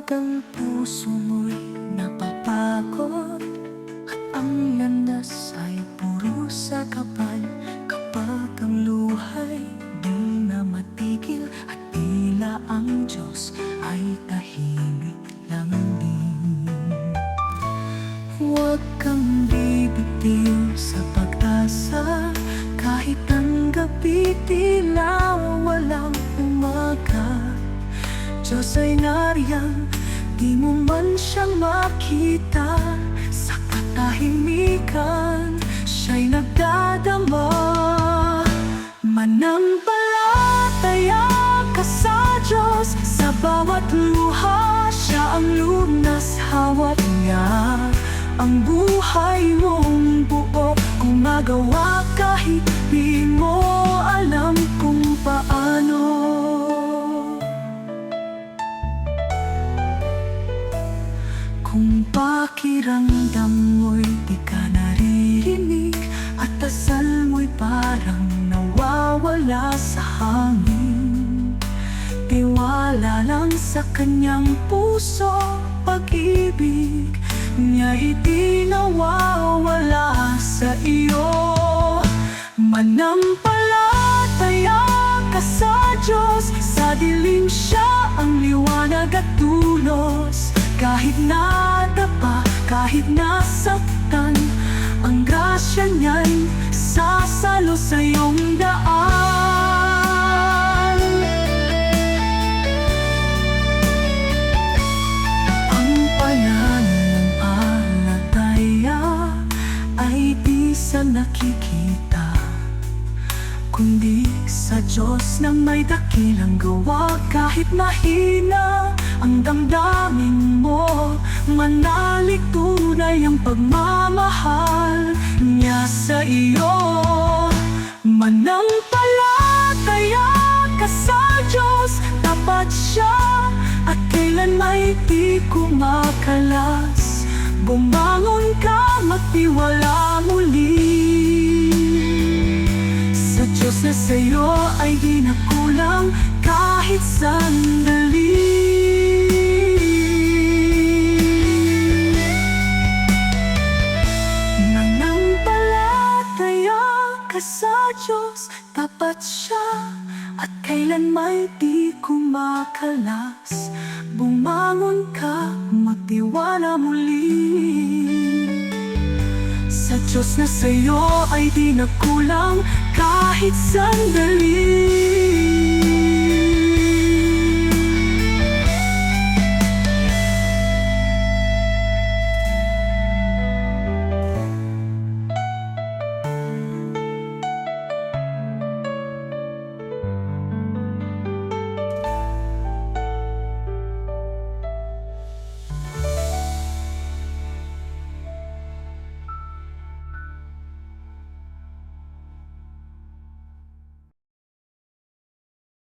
Kapag ang puso mo'y napapagod. At ang landas ay puro sa kapal Kapag ang luhay di na matigil At tila ang Diyos ay tahimik lang din. Huwag kang bibitiw Diyos ay nariyan, di mo man siyang makita. Sa katahimikan, siya'y nagdadama. Manampalataya ka sa Diyos Sa bawat luha, siya ang lunas hawat niya Ang buhay mong buo, gumagawa kahit di mo alam Kung pakiramdam mo'y di ka naririnig At dasal mo'y parang nawawala sa hangin Tiwala lang sa kanyang puso Pag-ibig niya'y di nawawala sa iyo. Manampalataya ka sa Diyos Sa dilim siya ang liwanag at tulos Kahit nadapa, kahit nasaktan Ang grasya niya'y sasalo sa iyong daan. Ang pananampalataya ay di sa nakikita Diyos na may dakilang gawa Kahit mahina ang damdamin mo Manalig tunay ang pagmamahal niya sa iyo. Manampalataya ka sa Diyos Tapat siya at kailan may di kumakalas. Bumangon ka, magtiwala muli Diyos na sa'yo ay di na kulang kahit sandali. Nanampalataya ka sa Diyos Tapat siya. At kailan may di kumakalas Bumangon ka, magtiwala muli. Sa Diyos na sa'yo ay di nagkulang kahit sandali.